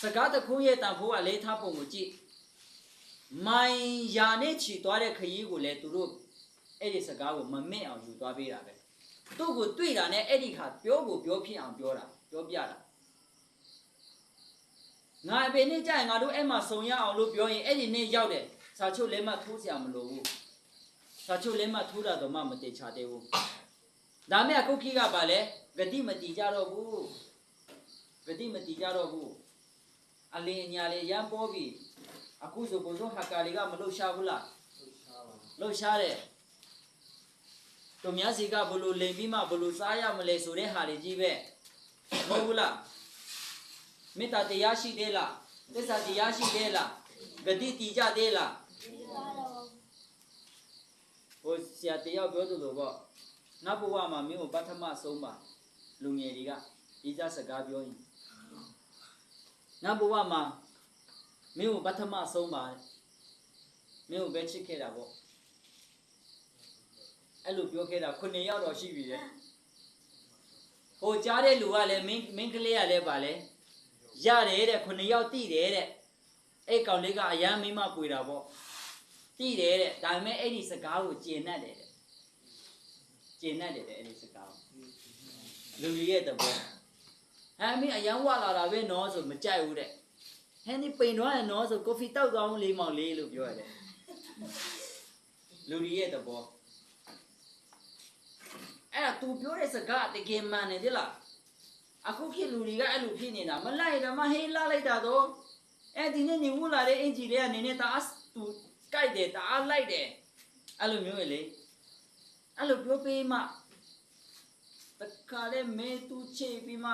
စကားတစ်ခုရဲ့တန်ဖိုးကလေးထားပုံကိုကြည့်မိုင်ယာနဲ့ချီသွားတဲ့ခရီးကိုလည်းသူတို့အဲ့ဒီစကားကိုမမင့်အောင်ယူသွားပေးတာပဲသူ့ကိုတွေ့တာနဲ့အဲ့ဒီခါပြောကိုပြောဖြစ်အောင်ပြောတာပြောပြတာငါအဖေနဲ့ကြာရင်ငါတို့အဲ့မှာစုံရအောင်လို့ပြောရင်အဲ့ဒီနေ့ရောက်တယ်စာချုပ်လက်မှတ်ထိုးစရာမလိုဘူးစာချုပ်လက်မှတ်ထိုးတာတော့မှမတေချာသေးဘူးဒါမဲ့အခုခေတ်ကပါလေဂတိမတီကြတော့ဘူးဂတိမတီကြတော့ဘူး အလင်းအညာလေးရမ်းပေါ်ပြီအခုဆိုဘုံဆုံးဟာကာလီကမလှုပ်ရှားဘူးလားလှုပ်ရှားတယ်တို့များစီကဘလို့လိန်ပြီးမှဘလို့စားရမလဲဆိုတဲ့ဟာတွေကြီးပဲမဟုတ်ဘူးလားမေတ္တာတရားရှိသေးလားသစ္စာတရားရှိသေးလားဂတိတည်ကြသေးလားဟိုဆရာတယောက်ပြောသလိုပေါ့ငါဘဝမှာမင်းကိုပထမဆုံးပါလူငယ်တွေကဒီကြစကားပြောရင် ငါဘဝမှာမင်းကိုပထမဆုံးပါမင်းကိုပဲချစ်ခဲ့တာပေါ့အဲ့လိုပြောခဲ့တာခုနှစ်ယောက်တော့ရှိပြီလေဟိုကြားတဲ့လူကလည်းမင်းမင်းကလေးကလည်းပါလေရတယ်တဲ့ခုနှစ်ယောက်တိတယ်တဲ့အဲ့ကောင်လေးကအရန်မိမပွေတာပေါ့တိတယ်တဲ့ဒါပေမဲ့အဲ့ဒီစကားကိုကျင်납တယ်တဲ့ကျင်납တယ်တဲ့အဲ့ဒီစကားကိုလူကြီးရဲ့တဘော ဟမ်မင်းအရန်ဝလာတာပဲနော်ဆိုမကြိုက်ဘူးတဲ့ဟဲ့ဒီပိန်တော့ရနော်ဆိုကော်ဖီတောက်သွားအောင်လေးမောင်လေးလို့ပြောရတယ်လူကြီးရဲ့တဘောအဲ့ဒါ तू ပြောတဲ့စကားတကယ်မှန်တယ်ဒီလားအခုဖြစ်လူတွေကအဲ့လိုဖြစ်နေတာမလိုက်တာမဟေးလာလိုက်တာတော့အဲ့ဒီနေ့နေဝလာတဲ့အင်ဂျီလေးကနေနေတာ तू ကြိုက်တယ်တအားလိုက်တယ်အဲ့လိုမျိုးလေအဲ့လိုပြောပေးမှတခါလေမဲသူချေပြီးမှ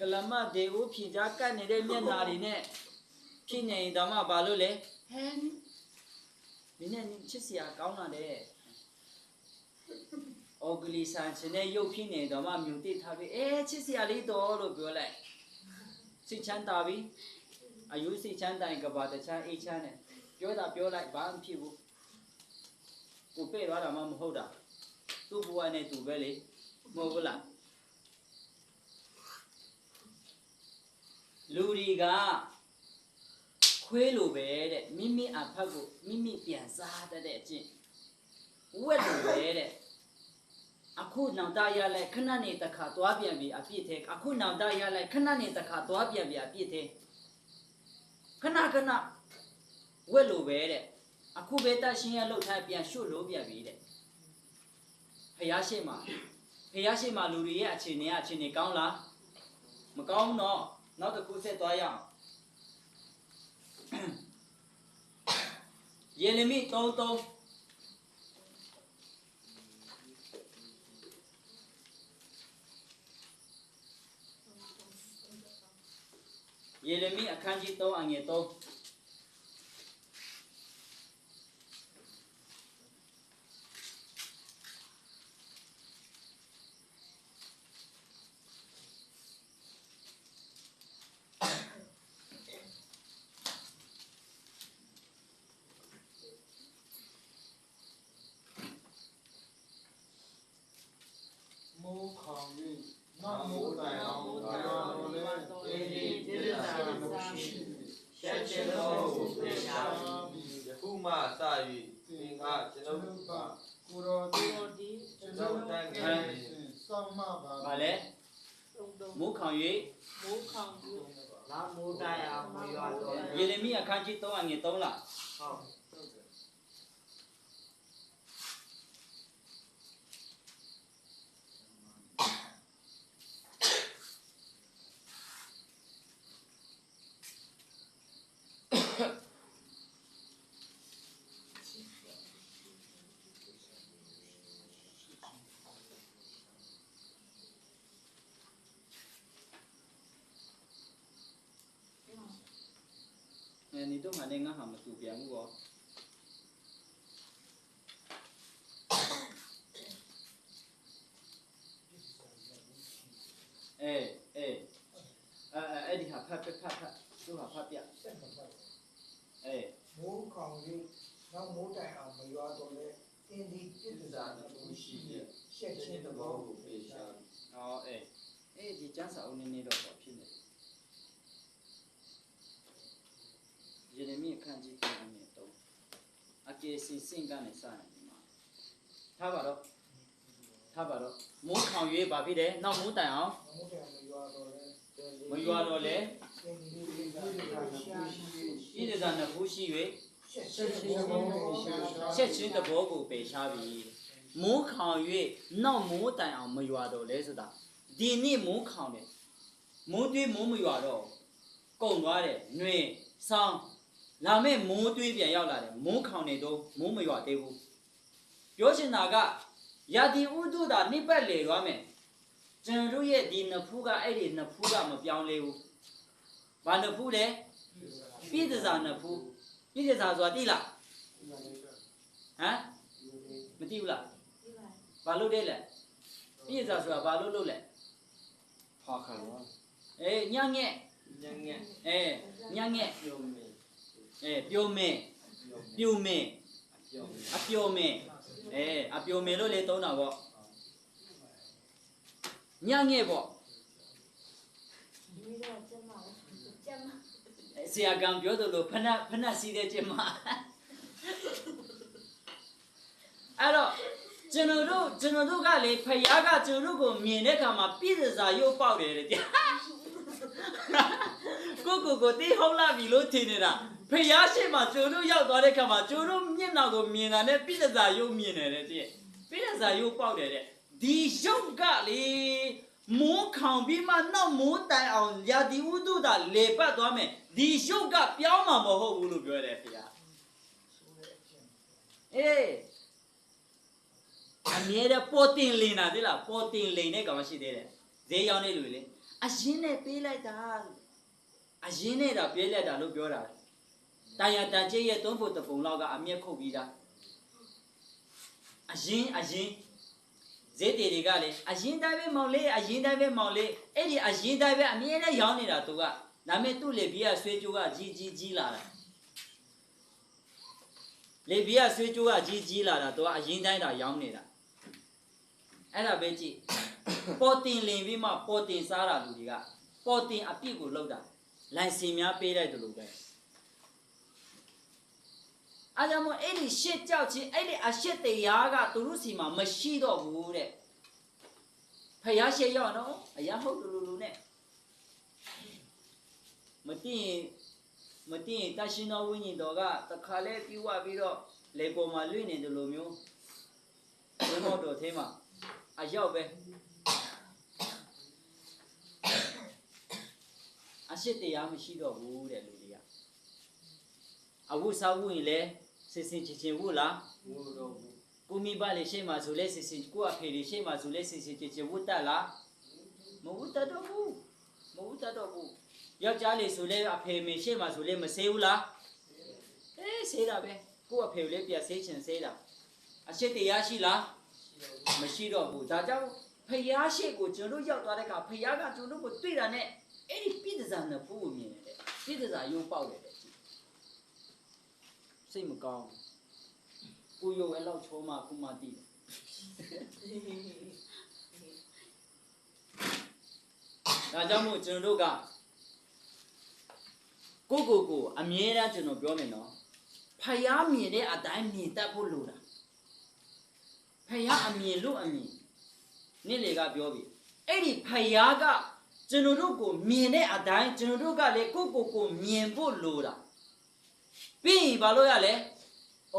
ကလမဒေကိုဖြင်ကြားကတ်နေတဲ့မျက်နာတွေနဲ့ဖြစ်နေရင်တော့မှဘာလို့လဲဟဲနင်းနဲ့ချစ်စရာကောင်းတာတဲ့အော်ဂလီဆန်ချင်တဲ့ရုပ်ဖြစ်နေတော့မှမြူတိထားပြီးအဲချစ်စရာလေးတော့လို့ပြောလိုက်စိတ်ချမ်းသာပြီအယူစိတ်ချမ်းသာရင်ကဘာတချမ်းအိတ်ချမ်းတယ်ပြောတာပြောလိုက်ဘာမှဖြစ်ဘူးကိုပဲ့သွားတာမှမဟုတ်တာသူ့ဘဝနဲ့သူပဲလေမဟုတ်ဘူးလား လူတွေကခွေးလိုပဲတဲ့မိမိအဖက်ကိုမိမိပြန်စားတတ်တဲ့အချင်းဝက်လိုပဲတဲ့အခုနောင်တရလိုက်ခဏနေတခါသွားပြန်ပြီအပြစ်သေးအခုနောင်တရလိုက်ခဏနေတခါသွားပြန်ပြီအပြစ်သေးခဏခဏဝက်လိုပဲတဲ့အခုပဲတတ်ရှင်းရလောက်ထားပြန်ရှုလို့ပြန်ပြီတဲ့ဖះရှိမှဖះရှိမှလူတွေရဲ့အခြေအနေကအခြေအနေကောင်းလားမကောင်းဘူးတော့ နောက်တစ်ခုဆက်သွားရအောင်ယေရမိ33ယေရမိအခန်းကြီး3အငယ်3မိုးခေါင်၍နောက်မိုးတိုင်အောင်ဘာတော်လဲအင်းဒီတိရစ္ဆာန်မရှိရှက်ချင်သောကိုပြေရှာပြီး ယခုမှစ၍သင် ကကျွန်ုပ်ကကိုရောဒီကျွန်တော်တန်ခဲ့စောင့်မပါ။ဗာလဲမိုးခေါင်၍လာမိုးတိုင်အောင်မရွာတော့ယေရမိအခန်းကြီး3အငယ်3လားဟုတ်။ အဲနေတော့မှလည်းငါဟာမတူပြန်ဘူးကော။အေးအေးအဲအဲအဲ့ဒီဟာဖတ်ဖတ်ဖတ်ဖတ်သူဟာဖတ်ပြ။အေးမိုးခေါင်၍နောက်မိုးတိုင်အောင်မရွာတော့လဲအင်းဒီပြစ်ဒဇာမရှိရဲ့ရှက်ချင်းသဘောကိုပြေရှာ အော်အေးအေးဒီကျန်းစာအုပ်နည်းနည်းတော့ပေါ့ဖြစ်နေတယ် စီစင့်ကနေစတယ်ဒီမှာထားပါတော့ထားပါတော့မိုးခေါင်၍ဘာဖြစ်တယ်နောက်မိုးတိုင်အောင်မုဒ္ဒရာမရွာတော့လဲမရွာတော့လေသင်ဒီလေးကရှာရှိဣဒဇာနှစ်ခုရှိ၍ရှက်ရှက်ချင်းဘောကိုရှာရှာချက်ချင်းသဘောကိုပယ်ရှားပြီမိုးခေါင်၍နောက်မိုးတိုင်အောင်မရွာတော့လဲဆိုတာဒီနေ့မိုးခေါင်တယ်မိုးတွေးမိုးမရွာတော့ကုန်သွားတယ်နှွေဆောင်း လာမဲ့မိုးတွေးပြန်ရောက်လာတယ်မိုးခေါင်နေတော့မိုးမရွာသေးဘူးပြောချင်တာကယာတီဥဒုတာနိပတ်လေသွားမယ်ကျွန်တော်တို့ရဲ့ဒီနဖူးကအဲ့ဒီနဖူးကမပြောင်းလဲဘူးဘာနဖူးလဲပြည်တစားနဖူးပြည်တစားဆိုတာတိလားဟမ်မတိဘူးလားဘာလို့လဲလဲပြည်တစားဆိုတာဘာလို့လို့လဲဖာခံဝါအေးညငဲ့ညံ့ငဲ့အေးညငဲ့ပြုံးမေ အေးပြုံးမင်းပြူမင်းပြုံးအပြိုမင်းအေးအပြိုမင်းလို့လေသုံးတာပေါ့ညငဲ့ပေါ့ဆရာကံပြောသလိုဖဏဖဏစီးတဲ့ကျင်မအဲ့တော့ကျွန်တော်တို့ကျွန်တော်တို့ကလေဖယားကကျွန်တော်တို့ကိုမြင်တဲ့အခါမှာပြည့်စစာရုပ်ပေါက်တယ်တဲ့တရားကိုကိုကိုတေးဟုတ်လာပြီလို့ထင်နေတာ ဖယားရှိမှကျွန်တော်တို့ရောက်သွားတဲ့အခါမှာကျွန်တော်တို့မျက်နှာကိုမြင်တာနဲ့ပြည့်စစာရုပ်မြင်တယ်တဲ့တည်းပြည့်စစာရုပ်ပေါက်တယ်တဲ့ဒီရုပ်ကလေမိုးခေါင်ပြီးမှနောက်မိုးတိုင်အောင်ရာဒီဥတုတာလေပတ်သွားမယ်ဒီရုပ်ကပြောင်းမှာမဟုတ်ဘူးလို့ပြောတယ်ဖယားဆိုတဲ့အချင်းအေးအမြဲတမ်းပေါ်တင်လင်တာသိလားပေါ်တင်လိန်တဲ့ကောင်ရှိသေးတယ်ဈေးရောက်နေလူလေအရင်နဲ့ပေးလိုက်တာအရင်နဲ့တော့ပေးလိုက်တာလို့ပြောတာ တာယာတန်ကျဲရဲ့သုံးဖို့တပုံလောက်ကအမျက်ခုတ်ပြီးသားအရင်အရင်ဈေးတေတွေကလေအရင်တိုင်းပဲမောင်လေးအရင်တိုင်းပဲမောင်လေးအဲ့ဒီအရင်တိုင်းပဲအမြဲတမ်းရောင်းနေတာသူကဒါမဲ့သူ့လေဘီကဆွေးကြိုးကကြီးကြီးကြီးလာတာလေဘီကဆွေးကြိုးကကြီးကြီးလာတာသူကအရင်တိုင်းတာရောင်းနေတာအဲ့ဒါပဲကြည့်ပေါ်တင်လင်ပြီးမှပေါ်တင်စားတာလူတွေကပေါ်တင်အပြစ်ကိုလောက်တာလိုင်စင်များပေးလိုက်တယ်လို့ပဲ အားကြောင့်မို့အဲ့ဒီရှစ်ကြောက်ချင်းအဲ့ဒီအရှစ်တရားကသူတို့စီမှာမရှိတော့ဘူးတဲ့ဖယားရှေ့ရောက်နော်အရာဟုတ်လူလူလူနဲ့မသိရင်မသိရင်တရှင်တော်ဝိညာဉ်တော်ကတခါလဲပြဝပြီးတော့လေပေါ်မှာလွင့်နေတယ်လို့မျိုးဘုမောတော်သေးမှာအရောက်ပဲအရှိတရားမရှိတော့ဘူးတဲ့လူတွေကအဝုစားဝုရင်လဲ စစ်စင်ချင်ချင်ဝုလားငိုတော့ဘူးကိုမိဘလေးရှိမှဆိုလဲစစ်စင်ကိုအဖေလေးရှိမှဆိုလဲစစ်စင်ချင်ချင်ဝုတတ်လားမဝုတတ်တော့ဘူးမဝုတတ်တော့ဘူးယောက်ျားလေးဆိုလဲအဖေမေရှိမှဆိုလဲမဆေးဘူးလားအေးဆေးတာပဲကို့အဖေကိုလည်းပြဆေးချင်ဆေးတာအရှိတရားရှိလားမရှိတော့ဘူးဒါကြောင့်ဖျားရှိကိုကျွန်တော်တို့ရောက်သွားတဲ့အခါဖျားကကျွန်တော်တို့ကိုတွေ့တာနဲ့အဲ့ဒီပြည်တစားနှစ်ဖူးကိုမြင်တယ်တဲ့ပြည်တစားရုပ်ပေါက်တယ်တဲ့ စိတ်မကောင်းဘူးကိုရုပ်အဲ့လောက်ချောမှခုမှတည်တယ်ဒါကြောင့်မို့ကျွန်တော်တို့ကကိုကိုကိုအမြဲတမ်းကျွန်တော်ပြောမယ်နော်ဖယားမြင်တဲ့အတိုင်းမြင်တတ်ဖို့လိုတာဖယားအမြင်လို့အမြင်နေ့လေကပြောပြီအဲ့ဒီဖယားကကျွန်တော်တို့ကိုမြင်တဲ့အတိုင်းကျွန်တော်တို့ကလည်းကိုယ့်ကိုယ်ကိုမြင်ဖို့လိုတာ ပြီးရင်ဘာလို့ရလဲဩ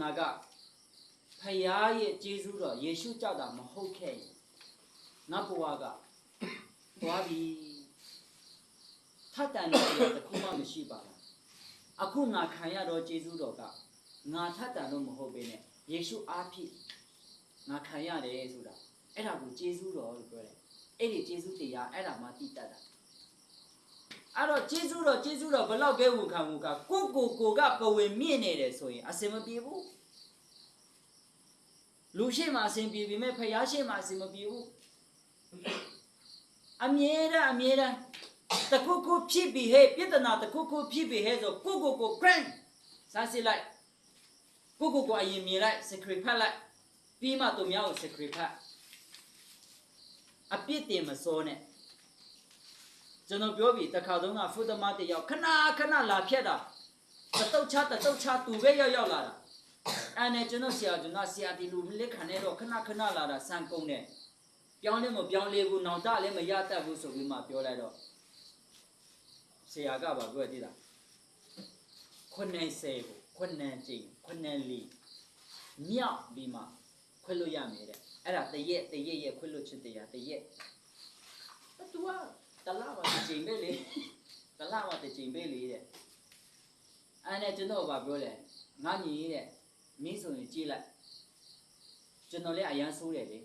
ငါကဖယားရဲ့ကျေးဇူးတော်ယေရှုကြောက်တာမဟုတ်ခဲ့ရင်ငါဘဝကသွားပြီထပ်တန်တဲ့တခုမှမရှိပါဘူးအခုငါခံရတော့ကျေးဇူးတော်ကငါထပ်တန်လို့မဟုတ်ဘဲနဲ့ယေရှုအားဖြင့်ငါခံရတယ်ဆိုတာအဲ့ဒါကိုကျေးဇူးတော်လို့ပြောတယ်အဲ့ဒီကျေးဇူးတရားအဲ့ဒါမှတည်တတ်တာ အဲ့တော့ကျေးဇူးတော်ကျေးဇူးတော်ဘယ်လောက်ပဲဝန်ခံဝန်ခံကိုကိုကိုကပဝင်မြင့်နေတယ်ဆိုရင်အစင်မပြေဘူးလူရှိမှအစင်ပြေပြီမဲ့ဖယားရှိမှအစင်မပြေဘူးအမြဲတမ်းအမြဲတမ်းတခုခုဖြစ်ပြီဟဲ့ပြဿနာတခုခုဖြစ်ပြီဟဲ့ဆိုကိုကိုကို crank စားစစ်လိုက်ကိုကိုကိုအရင်မြင်လိုက် secret ဖတ်လိုက်ပြီးမှသူများကို secret ဖတ်အပြစ်တင်မစိုးနဲ့ ကျွန်တော်ပြောပြီတခါတုန်းကဖုဒ္ဓမတယောက်ခဏခဏလာဖြတ်တာတတုတ်ချတတုတ်ချသူပဲရောက်ရောက်လာတာအဲ့နဲ့ကျွန်တော်ဆရာကျွန်တော်ဆရာဒီလူလက်ခံနေတော့ခဏခဏလာတာစံကုန်တယ်ပြောင်းလဲမပြောင်းလဲဘူးနောင်တလည်းမရတတ်ဘူးဆိုပြီးမှပြောလိုက်တော့ဆရာကပါပြောတည်တာခွန်းနိုင်စေကိုခွန်းနိုင်ကြည့်ခွန်းနိုင်လီမြောက်ပြီးမှခွဲလို့ရမယ်တဲ့အဲ့ဒါတရက်တရက်ရဲ့ခွဲလို့ချစ်တရားတရက်အဲ့သူက တလားပါတစ်ချိန်ပဲလေတလားပါတစ်ချိန်ပဲလေတဲ့အဲ့နဲ့ကျွန်တော်ကပြောတယ်ငါညီတဲ့မင်းဆိုရင်ကြည့်လိုက်ကျွန်တော်လည်းအရန်ဆိုးတယ်လေ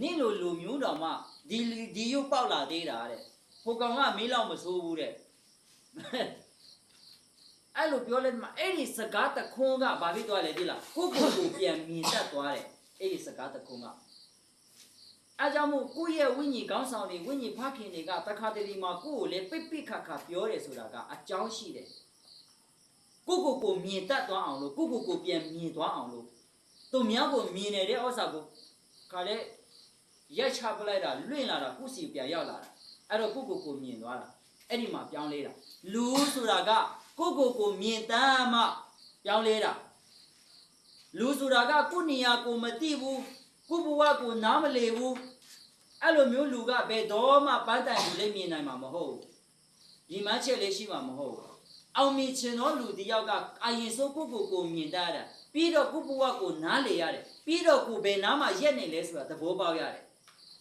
နေ့လိုလူမျိုးတော်မှဒီလူဒီရုပ်ပေါက်လာသေးတာတဲ့ဟိုကောင်ကမင်းလောက်မဆိုးဘူးတဲ့အဲ့လိုပြောလိုက်မှအဲ့ဒီစကားတခွန်းကဘာဖြစ်သွားလဲဒီလားကိုကိုကိုပြန်မြင်တတ်သွားတယ်အဲ့ဒီစကားတခွန်းက အဲကြောင့်မို့ကိုယ့်ရဲ့ဝိညာဉ်ကောင်းဆောင်တွေဝိညာဉ်ဖခင်တွေကတခါတလေမှာကိုယ့်ကိုလည်းပိတ်ပိတ်ခါခါပြောတယ်ဆိုတာကအကြောင်းရှိတယ်ကိုကိုကိုမြင်တတ်သွားအောင်လို့ကိုကိုကိုပြန်မြင်သွားအောင်လို့သူများကိုမြင်နေတဲ့ဥစ္စာကိုခါလေရက်ချပလိုက်တာလွင့်လာတာကိုယ့်စီပြန်ရောက်လာတာအဲ့တော့ကိုကိုကိုမြင်သွားတာအဲ့ဒီမှာပြောင်းလဲတာလူဆိုတာကကိုကိုကိုမြင်တမ်းမှပြောင်းလဲတာလူဆိုတာကကိုယ့်နေရာကိုမသိဘူး ကိုယ့်ဘဝကိုနားမလည်ဘူးအဲ့လိုမျိုးလူကဘယ်တော့မှပန်းတိုင်ကိုလည်းမြင်နိုင်မှာမဟုတ်ဘူးဒီမှချက်လေးရှိမှာမဟုတ်ဘူးအောင်မြင်ချင်သောလူတစ်ယောက်ကအရင်ဆုံးကိုယ့်ကိုယ်ကိုမြင်တတ်ရတယ်ပြီးတော့ကိုယ့်ဘဝကိုနားလည်ရတယ်ပြီးတော့ကိုယ်ဘယ်နားမှာရက်နေလဲဆိုတာသဘောပေါက်ရတယ်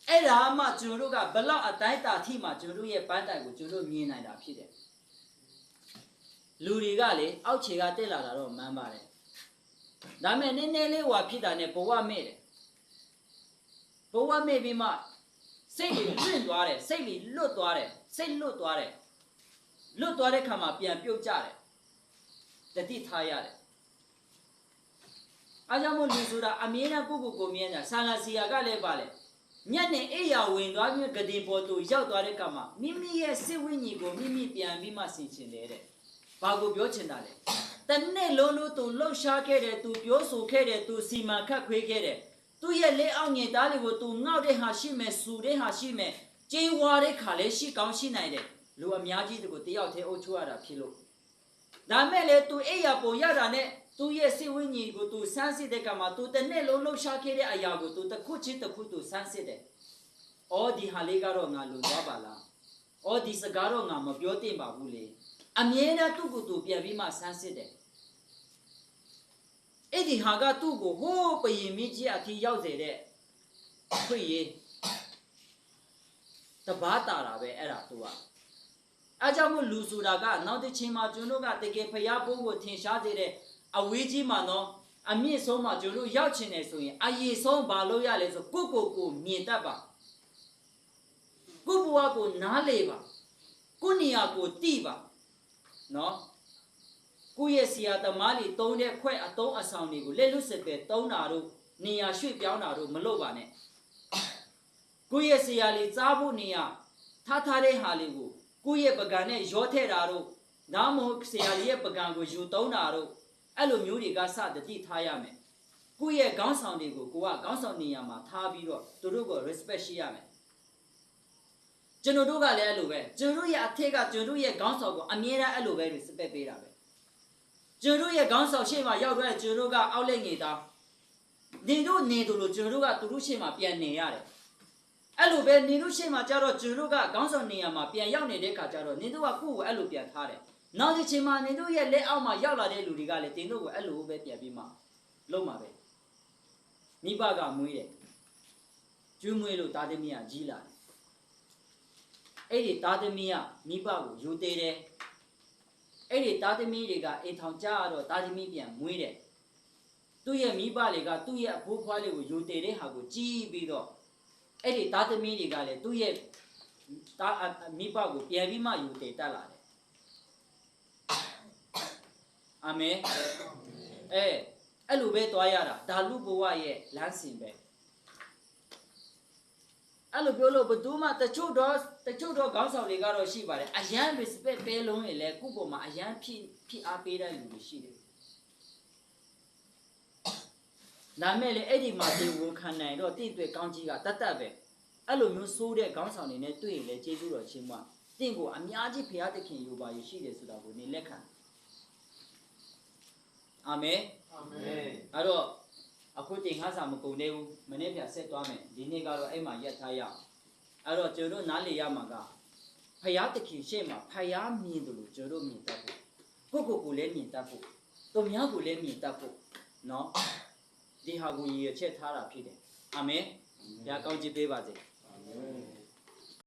အဲ့ဒါမှကျွန်တော်တို့ကဘလောက်အတိုင်းတာထိမှကျွန်တော်တို့ရဲ့ပန်းတိုင်ကိုကျွန်တော်တို့မြင်နိုင်တာဖြစ်တယ်လူတွေကလေအောက်ခြေကတက်လာတာတော့မှန်းပါတယ်ဒါမဲ့နည်းနည်းလေးဟွာဖြစ်တာနဲ့ဘဝမဲ့တယ် ဘဝမဲ့ပြီးမှစိတ်တွေလွင့်သွားတယ်စိတ်တွေလွတ်သွားတယ်စိတ်လွတ်သွားတယ်လွတ်သွားတဲ့ခါမှာပြန်ပြုတ်ကြတယ်တတိထားရတယ်အားကြောင့်မို့လူဆိုတာအမြဲတမ်းကိုယ့်ကိုယ်ကိုမြင်တာဆာလာစီယာကလည်းပါလေညက်နဲ့အိယာဝင်သွားပြီးဂဒင်ပေါ်သူရောက်သွားတဲ့ကမှာမိမိရဲ့စိတ်ဝိညာဉ်ကိုမိမိပြန်ပြီးမှဆင်ခြင်တယ်တဲ့ဘာကိုပြောချင်တာလဲတနေ့လုံးလို့သူလှုပ်ရှားခဲ့တယ်သူပြောဆိုခဲ့တယ်သူစီမံခတ်ခွေးခဲ့တယ် သူရဲ့လက်အောက်ငယ်သားတွေကိုသူငေါက်တဲ့ဟာရှိမယ်စူတဲ့ဟာရှိမယ်ကျင်းဝါတဲ့ခါလည်းရှိကောင်းရှိနိုင်တယ်လူအများကြီးတွေကိုတယောက်တည်းအုပ်ချုပ်ရတာဖြစ်လို့ဒါမဲ့လေသူအိယာပုံရတာနဲ့သူရဲ့စိတ်ဝိညာဉ်ကိုသူစမ်းစစ်တဲ့ကမှာသူတနေ့လုံးလှုပ်ရှားခဲ့တဲ့အရာကိုသူတစ်ခုချင်းတစ်ခုသူစမ်းစစ်တယ်။အော်ဒီဟာလေးကတော့ငါလူသွားပါလား။အော်ဒီစကားတော့ငါမပြောသင့်ပါဘူးလေ။အမြဲတမ်းသူ့ကိုယ်သူပြန်ပြီးမှစမ်းစစ်တယ်။ အဲ့ဒီဟာကသူ့ကိုဟိုးပရင်မင်းကြီးအထိရောက်စေတဲ့ခွေရေးတဘာတာတာပဲအဲ့ဒါသူကအဲကြောင့်မို့လူဆိုတာကနောက်တစ်ချိန်မှာကျွန်တော်တို့ကတကယ်ဖျားဖို့ကိုထင်ရှားစေတဲ့အဝေးကြီးမှာနော်အမြင့်ဆုံးမှာကျွန်တော်တို့ရောက်ချင်တယ်ဆိုရင်အရေးဆုံးဘာလို့ရလဲဆိုကိုယ့်ကိုယ်ကိုမြင်တတ်ပါကိုယ့်ဘဝကိုနားလေပါကိုယ့်နေရာကိုတိပါနော် ကိုယ့်ရဲ့ဆရာသမားတွေတုံးတဲ့ခွဲ့အတုံးအဆောင်တွေကိုလက်လွတ်စပယ်တုံးတာတို့နေရာရွှေ့ပြောင်းတာတို့မလုပ်ပါနဲ့ကိုယ့်ရဲ့ဆရာလေးစားဖို့နေရာထားထားတဲ့ဟာလေးကိုကိုယ့်ရဲ့ပကံနဲ့ရောထည့်တာတို့နားမဟုတ်ဆရာလေးရဲ့ပကံကိုယူတုံးတာတို့အဲ့လိုမျိုးတွေကစတတိထားရမယ်ကိုယ့်ရဲ့ခေါင်းဆောင်တွေကိုကိုကခေါင်းဆောင်နေရာမှာထားပြီးတော့သူတို့ကို respect ရှိရမယ်ကျွန်တော်တို့ကလည်းအဲ့လိုပဲကျွန်တော်တို့ရဲ့အထက်ကကျွန်တော်တို့ရဲ့ခေါင်းဆောင်ကိုအမြဲတမ်းအဲ့လိုပဲ respect ပေးတာပဲ ကျွန်တော်တို့ရဲ့ခေါင်းဆောင်ရှေ့မှာရောက်တော့ကျွန်တော်တို့ကအောက်လက်ငေသားနေတို့နေတို့လို့ကျွန်တော်တို့ကသူတို့ရှေ့မှာပြန်နေရတယ်အဲ့လိုပဲနေတို့ရှေ့မှာကြတော့ကျွန်တော်တို့ကခေါင်းဆောင်နေရာမှာပြန်ရောက်နေတဲ့ခါကျတော့နေတို့ကကိုယ့်ကိုအဲ့လိုပြန်ထားတယ်နောက်တစ်ချိန်မှာနေတို့ရဲ့လက်အောက်မှာရောက်လာတဲ့လူတွေကလည်းတင်တို့ကိုအဲ့လိုပဲပြန်ပြီးမှလုံးမှာပဲမိဘကမွေးတယ်ကျွေးမွေးလို့သားသမီးကကြီးလာတယ်အဲ့ဒီသားသမီးကမိဘကိုယူသေးတယ် အဲ့ဒီသားသမီးတွေကအိမ်ထောင်ကြရတော့သားသမီးပြန်မွေးတယ်သူ့ရဲ့မိဘတွေကသူ့ရဲ့အဖိုးဖွားလေးကိုယူသေးတဲ့ဟာကိုကြီးပြီးတော့အဲ့ဒီသားသမီးတွေကလည်းသူ့ရဲ့သားမိဘကိုပြန်ပြီးမှယူသေးတတ်လာတယ်အာမင်အဲအဲ့လိုပဲသွားရတာဒါလူဘဝရဲ့လမ်းစဉ်ပဲ အဲ့လိုပြောလို့ဘသူမှတချို့တော့တချို့တော့ခေါင်းဆောင်တွေကတော့ရှိပါတယ်အရန် respect ပေးလုံးရင်လည်းခုပေါ်မှာအရန်ဖြစ်ဖြစ်အားပေးတဲ့လူတွေရှိတယ်ဒါမဲ့လေအဲ့ဒီမှာဒီဝန်ခံနိုင်တော့တင့်တွေ့ကောင်းကြီးကတတ်တတ်ပဲအဲ့လိုမျိုးစိုးတဲ့ခေါင်းဆောင်တွေနဲ့တွေ့ရင်လည်းကျေးဇူးတော်ချင်းမတင့်ကိုအများကြီးဖရာသခင်ယူပါရရှိတယ်ဆိုတာကိုနေလက်ခံအာမင်အာမအာင်မင်အဲ့တော့ အခုတင်ငါစာမကုန်သေးဘူးမနေ့ပြန်ဆက်သွားမယ်ဒီနေ့ကတော့အဲ့မှာရက်ထားရအောင်အဲ့တော့ကျွန်တော်နားလေရမှာကဖယားတခင်ရှေ့မှာဖယားမြင်တယ်လို့ကျွန်တော်မြင်တတ်ဖို့ကိုကိုကိုလည်းမြင်တတ်ဖို့သူများကိုလည်းမြင်တတ်ဖို့နော်ဒီဟာကိုရည်ရချက်ထားတာဖြစ်တယ်အာမင်ဘုရားကောင်းချီးပေးပါစေအာမင်